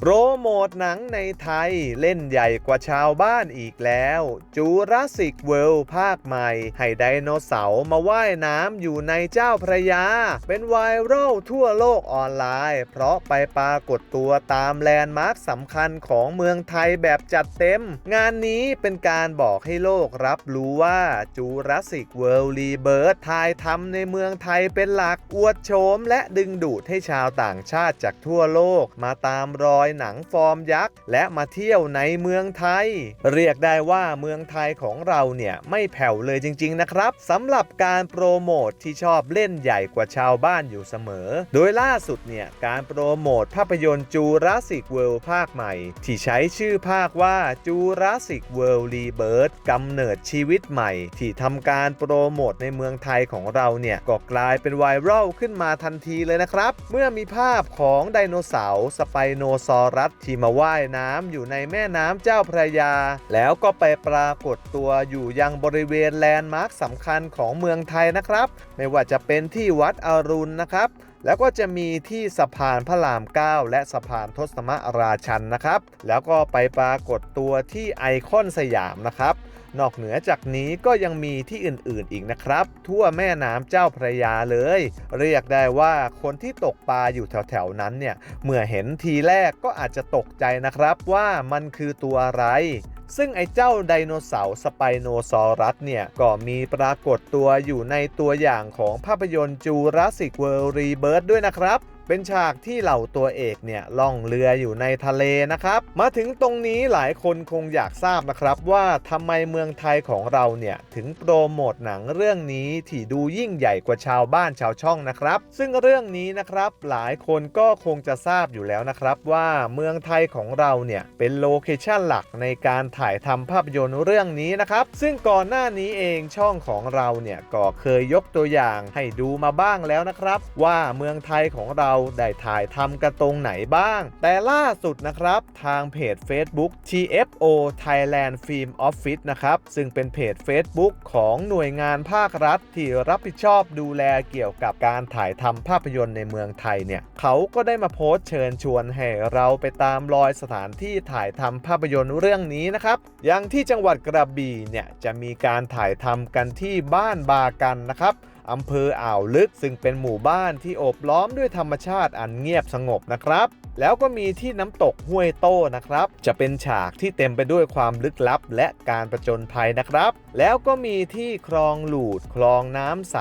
โปรโมทหนังในไทยเล่นใหญ่กว่าชาวบ้านอีกแล้ว จูราสสิกเวิลด์ภาคใหม่ ให้ไดโนเสาร์มาว่ายน้ำอยู่ในเจ้าพระยา เป็นไวรัลทั่วโลกออนไลน์ เพราะไปปรากฏตัวตามแลนด์มาร์คสำคัญของเมืองไทยแบบจัดเต็ม งานนี้เป็นการบอกให้โลกรับรู้ว่าจูราสสิกเวิลด์รีเบิร์ถ่ายทำในเมืองไทยเป็นหลักอวดโฉมและดึงดูดให้ชาวต่างชาติจากทั่วโลกมาตามรอยหนังฟอร์มยักษ์ และมาเที่ยวในเมืองไทย เรียกได้ว่าเมืองไทยของเราเนี่ยไม่แผ่วเลยจริง ๆ นะครับสำหรับการโปรโมทที่ชอบเล่นใหญ่กว่าชาวบ้านอยู่เสมอ โดยล่าสุดเนี่ยการโปรโมทภาพยนตร์จูราสสิกเวิลด์ภาคใหม่ ที่ใช้ชื่อภาคว่าจูราสสิกเวิลด์รีเบิร์ดกำเนิดชีวิตใหม่ ที่ทำการโปรโมทในเมืองไทยของเราเนี่ยก็กลายเป็นไวรัลขึ้นมาทันทีเลยนะครับ เมื่อมีภาพของไดโนเสาร์สไปโนซอรัสที่มาว่ายน้ำอยู่ในแม่น้ำเจ้าพระยา แล้วก็ไปปรากฏตัวอยู่ยังบริเวณแลนด์มาร์คสำคัญของเมืองไทยนะครับ ไม่ว่าจะเป็นที่วัดอรุณนะครับแล้วก็จะมีที่สะพานพระราม 9 และสะพานทศมราชันนะครับ แล้วก็ไปปรากฏตัวที่ไอคอนสยามนะครับ นอกเหนือจากนี้ก็ยังมีที่อื่นๆอีกนะครับ ทั่วแม่น้ำเจ้าพระยาเลย เรียกได้ว่าคนที่ตกปลาอยู่แถวๆนั้นเนี่ยเมื่อเห็นทีแรกก็อาจจะตกใจนะครับว่ามันคือตัวอะไรซึ่งไอ้เจ้าไดโนเสาร์สไปโนซอรัสเนี่ย ก็มีปรากฏตัวอยู่ในตัวอย่างของภาพยนตร์จูราสสิกเวิลด์รีเบิร์ด้วยนะครับ เป็นฉากที่เหล่าตัวเอกเนี่ยล่องเรืออยู่ในทะเลนะครับ มาถึงตรงนี้หลายคนคงอยากทราบนะครับว่าทำไมเมืองไทยของเราเนี่ยถึงโปรโมทหนังเรื่องนี้ที่ดูยิ่งใหญ่กว่าชาวบ้านชาวช่องนะครับ ซึ่งเรื่องนี้นะครับหลายคนก็คงจะทราบอยู่แล้วนะครับว่าเมืองไทยของเราเนี่ยเป็นโลเคชั่นหลักในการถ่ายทำภาพยนตร์เรื่องนี้นะครับ ซึ่งก่อนหน้านี้เองช่องของเราเนี่ยก็เคยยกตัวอย่างให้ดูมาบ้างแล้วนะครับ ว่าเมืองไทยของเราได้ถ่ายทำกันตรงไหนบ้าง แต่ล่าสุดนะครับทางเพจ Facebook TFO Thailand Film Office นะครับซึ่งเป็นเพจ Facebook ของหน่วยงานภาครัฐที่รับผิดชอบดูแลเกี่ยวกับการถ่ายทำภาพยนตร์ในเมืองไทยเนี่ยเขาก็ได้มาโพสต์เชิญชวนให้เราไปตามรอยสถานที่ถ่ายทำภาพยนตร์เรื่องนี้นะครับอย่างที่จังหวัดกระบี่เนี่ยจะมีการถ่ายทำกันที่บ้านบากันนะครับ อำเภออ่าวลึก ซึ่งเป็นหมู่บ้านที่โอบล้อมด้วยธรรมชาติอันเงียบสงบนะครับ แล้วก็มีที่น้ำตกห้วยโต้นะครับ จะเป็นฉากที่เต็มไปด้วยความลึกลับ และการประจนภัยนะครับ แล้วก็มีที่คลองหลูดคลองน้ำใส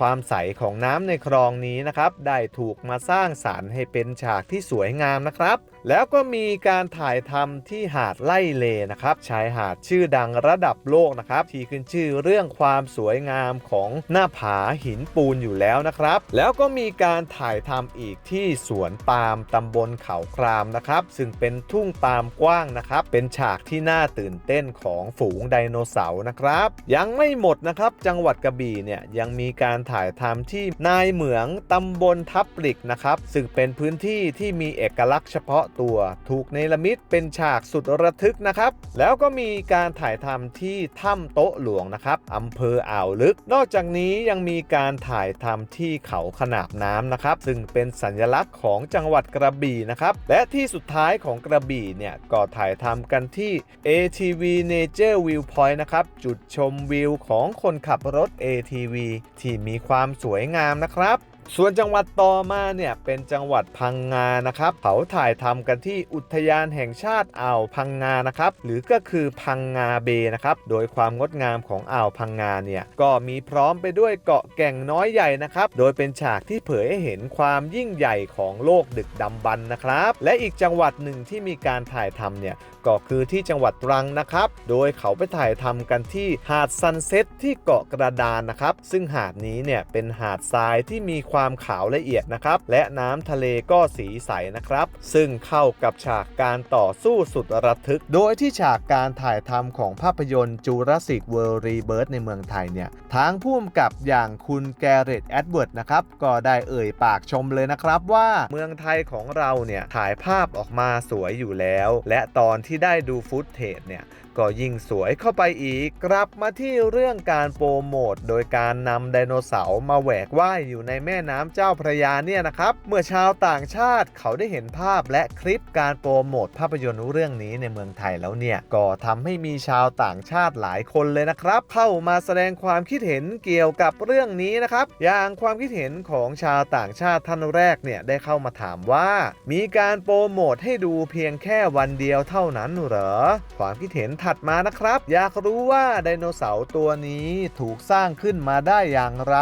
ความใสของน้ำในคลองนี้นะครับ ได้ถูกมาสร้างสารรค์ให้เป็นฉากที่สวยงามนะครับ แล้วก็มีการถ่ายทำที่หาดไล่เลนะครับชายหาดชื่อดังระดับโลกนะครับที่ขึ้นชื่อเรื่องความสวยงามของหน้าผาหินปูนอยู่แล้วนะครับ แล้วก็มีการถ่ายทำอีกที่สวนปาล์มตำบลเขาครามนะครับซึ่งเป็นทุ่งปาล์มกว้างนะครับเป็นฉากที่น่าตื่นเต้นของฝูงไดโนเสาร์นะครับ ยังไม่หมดนะครับจังหวัดกระบี่เนี่ยยังมีการถ่ายทำที่นายเหมืองตำบลทับปลิกนะครับซึ่งเป็นพื้นที่ที่มีเอกลักษณ์เฉพาะตัวถูกเนรมิตเป็นฉากสุดระทึกนะครับ แล้วก็มีการถ่ายทำที่ถ้ำโต๊ะหลวงนะครับอำเภออ่าวลึก นอกจากนี้ยังมีการถ่ายทำที่เขาขนาบน้ำนะครับ ซึ่งเป็นสัญลักษณ์ของจังหวัดกระบี่นะครับ และที่สุดท้ายของกระบี่เนี่ยก็ถ่ายทำกันที่ ATV Nature Viewpoint นะครับ จุดชมวิวของคนขับรถ ATV ที่มีความสวยงามนะครับ ส่วนจังหวัดต่อมาเนี่ยเป็นจังหวัดพังงานะครับเขาถ่ายทำกันที่อุทยานแห่งชาติอ่าวพังงานะครับหรือก็คือพังงาเบนะครับโดยความงดงามของอ่าวพังงาเนี่ยก็มีพร้อมไปด้วยเกาะแก่งน้อยใหญ่นะครับโดยเป็นฉากที่เผยให้เห็นความยิ่งใหญ่ของโลกดึกดำบรรพ์นะครับ และอีกจังหวัดหนึ่งที่มีการถ่ายทำเนี่ยก็คือที่จังหวัดตรังนะครับ โดยเขาไปถ่ายทำกันที่หาดซันเซ็ตที่เกาะกระดานนะครับ ซึ่งหาดนี้เนี่ยเป็นหาดทรายที่มีความขาวละเอียดนะครับ และน้ำทะเลก็สีใสนะครับ ซึ่งเข้ากับฉากการต่อสู้สุดระทึก โดยที่ฉากการถ่ายทำของภาพยนตร์จูราสสิกเวิลด์รีเบิร์ในเมืองไทยเนี่ยทางผู้กำกับอย่างคุณแกเรตแอดเวิร์ดนะครับ ก็ได้เอ่ยปากชมเลยนะครับว่าเมืองไทยของเราเนี่ยถ่ายภาพออกมาสวยอยู่แล้ว และตอนที่ที่ได้ดูฟุตเทจเนี่ย ก็ยิ่งสวยเข้าไปอีก กลับมาที่เรื่องการโปรโมทโดยการนำไดโนเสาร์มาแหวกว่ายอยู่ในแม่น้ำเจ้าพระยาเนี่ยนะครับ เมื่อชาวต่างชาติเขาได้เห็นภาพและคลิปการโปรโมทภาพยนตร์เรื่องนี้ในเมืองไทยแล้วเนี่ย ก็ทำให้มีชาวต่างชาติหลายคนเลยนะครับ เข้ามาแสดงความคิดเห็นเกี่ยวกับเรื่องนี้นะครับ อย่างความคิดเห็นของชาวต่างชาติท่านแรกเนี่ยได้เข้ามาถามว่า มีการโปรโมทให้ดูเพียงแค่วันเดียวเท่านั้นเหรอความคิดเห็นถัดมานะครับ อยากรู้ว่าไดโนเสาร์ตัวนี้ถูกสร้างขึ้นมาได้อย่างไร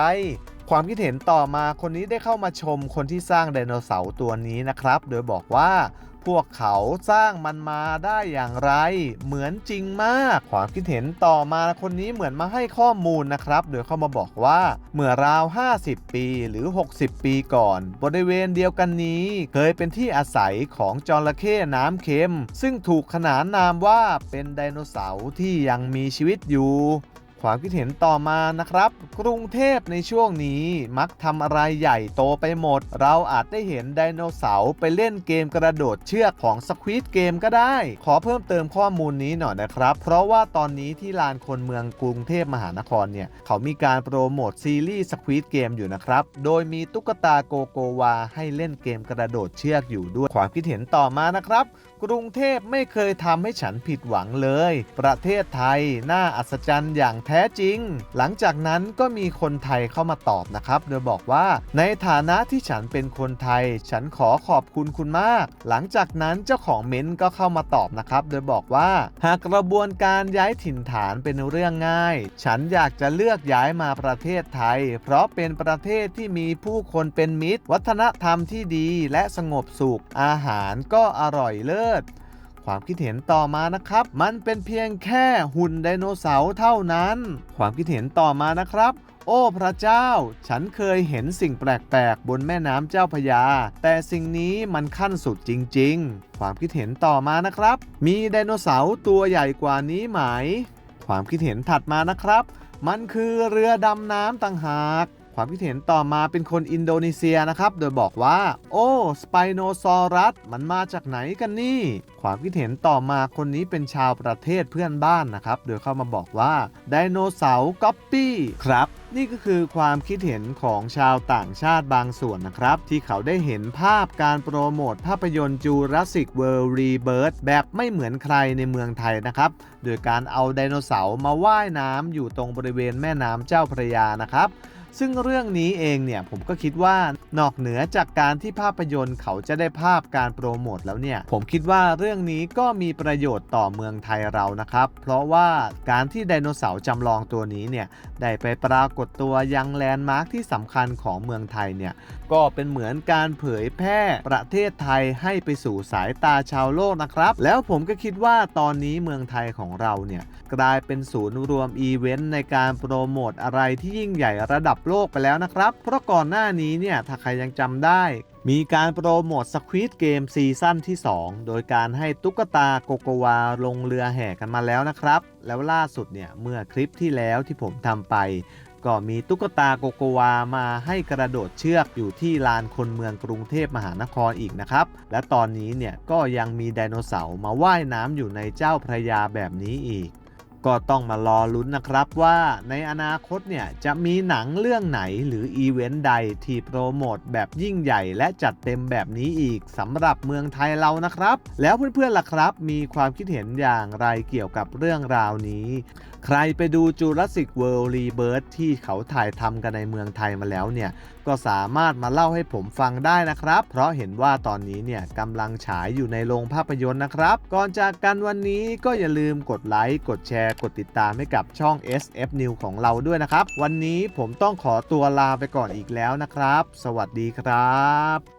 ความคิดเห็นต่อมาคนนี้ได้เข้ามาชมคนที่สร้างไดโนเสาร์ตัวนี้นะครับ โดยบอกว่า พวกเขาสร้างมันมาได้อย่างไร เหมือนจริงมาก ความคิดเห็นต่อมาคนนี้เหมือนมาให้ข้อมูลนะครับ โดยเข้ามาบอกว่า เมื่อราว 50 ปีหรือ 60 ปีก่อน บริเวณเดียวกันนี้ เคยเป็นที่อาศัยของจระเข้น้ำเค็ม ซึ่งถูกขนานนามว่าเป็นไดโนเสาร์ที่ยังมีชีวิตอยู่ ความคิดเห็นต่อมานะครับ กรุงเทพในช่วงนี้มักทำอะไรใหญ่โตไปหมด เราอาจได้เห็นไดโนเสาร์ไปเล่นเกมกระโดดเชือกของสควิตเกมก็ได้ ขอเพิ่มเติมข้อมูลนี้หน่อยนะครับ เพราะว่าตอนนี้ที่ลานคนเมืองกรุงเทพมหานครเนี่ย เขามีการโปรโมทซีรีส์สควิตเกมอยู่นะครับ โดยมีตุ๊กตาโกโกวาให้เล่นเกมกระโดดเชือกอยู่ด้วยความคิดเห็นต่อมานะครับกรุงเทพไม่เคยทำให้ฉันผิดหวังเลย ประเทศไทยน่าอัศจรรย์อย่างแท้จริง หลังจากนั้นก็มีคนไทยเข้ามาตอบนะครับ โดยบอกว่า ในฐานะที่ฉันเป็นคนไทย ฉันขอขอบคุณคุณมาก หลังจากนั้นเจ้าของเม้นก็เข้ามาตอบนะครับ โดยบอกว่า หากกระบวนการย้ายถิ่นฐานเป็นเรื่องง่าย ฉันอยากจะเลือกย้ายมาประเทศไทย เพราะเป็นประเทศที่มีผู้คนเป็นมิตร วัฒนธรรมที่ดีและสงบสุข อาหารก็อร่อยเลิศความคิดเห็นต่อมานะครับ มันเป็นเพียงแค่หุ่นไดโนเสาร์เท่านั้น ความคิดเห็นต่อมานะครับโอ้พระเจ้า ฉันเคยเห็นสิ่งแปลกๆ บนแม่น้ำเจ้าพยา แต่สิ่งนี้มันขั้นสุดจริงๆ ความคิดเห็นต่อมานะครับ มีไดโนเสาร์ตัวใหญ่กว่านี้ไหม ความคิดเห็นถัดมานะครับ มันคือเรือดำน้ำต่างหาก ความคิดเห็นต่อมาเป็นคนอินโดนีเซียนะครับ โดยบอกว่า โอ้สไปโนซอรัสมันมาจากไหนกันนี่ ความคิดเห็นต่อมาคนนี้เป็นชาวประเทศเพื่อนบ้านนะครับ โดยเข้ามาบอกว่าไดโนเสาร์ก๊อปปี้ครับนี่ก็คือความคิดเห็นของชาวต่างชาติบางส่วนนะครับ ที่เขาได้เห็นภาพการโปรโมทภาพยนตร์ Jurassic World Rebirth แบบไม่เหมือนใครในเมืองไทยนะครับ โดยการเอาไดโนเสาร์มาว่ายน้ำอยู่ตรงบริเวณแม่น้ำเจ้าพระยานะครับ ซึ่งเรื่องนี้เองเนี่ยผมก็คิดว่านอกเหนือจากการที่ภาพยนตร์เขาจะได้ภาพการโปรโมทแล้วเนี่ย ผมคิดว่าเรื่องนี้ก็มีประโยชน์ต่อเมืองไทยเรานะครับ เพราะว่าการที่ไดโนเสาร์จำลองตัวนี้เนี่ยได้ไปปรากฏตัวยังแลนด์มาร์คที่สำคัญของเมืองไทยเนี่ยก็เป็นเหมือนการเผยแพร่ประเทศไทยให้ไปสู่สายตาชาวโลกนะครับ แล้วผมก็คิดว่าตอนนี้เมืองไทยของเราเนี่ยกลายเป็นศูนย์รวมอีเวนต์ในการโปรโมทอะไรที่ยิ่งใหญ่ระดับโลกไปแล้วนะครับ เพราะก่อนหน้านี้เนี่ย ถ้าใครยังจำได้ มีการโปรโมทสควิตเกมซีซั่นที่ 2 โดยการให้ตุ๊กตาโกโกวาลงเรือแห่กันมาแล้วนะครับ แล้วล่าสุดเนี่ยเมื่อคลิปที่แล้วที่ผมทำไป ก็มีตุ๊กตาโกโกวามาให้กระโดดเชือกอยู่ที่ลานคนเมืองกรุงเทพมหานครอีกนะครับ และตอนนี้เนี่ยก็ยังมีไดโนเสาร์มาว่ายน้ำอยู่ในเจ้าพระยาแบบนี้อีก ก็ต้องมารอลุ้นนะครับว่าในอนาคตเนี่ยจะมีหนังเรื่องไหนหรืออีเวนต์ใดที่โปรโมทแบบยิ่งใหญ่และจัดเต็มแบบนี้อีกสำหรับเมืองไทยเรานะครับ แล้วเพื่อนๆล่ะครับ มีความคิดเห็นอย่างไรเกี่ยวกับเรื่องราวนี้ ใครไปดู Jurassic World Rebirth ที่เขาถ่ายทำกันในเมืองไทยมาแล้วเนี่ย ก็สามารถมาเล่าให้ผมฟังได้นะครับ เพราะเห็นว่าตอนนี้เนี่ยกำลังฉายอยู่ในโรงภาพยนตร์นะครับ ก่อนจากกันวันนี้ก็อย่าลืมกดไลค์กดแชร์กดติดตามให้กับช่อง SF New ของเราด้วยนะครับ วันนี้ผมต้องขอตัวลาไปก่อนอีกแล้วนะครับ สวัสดีครับ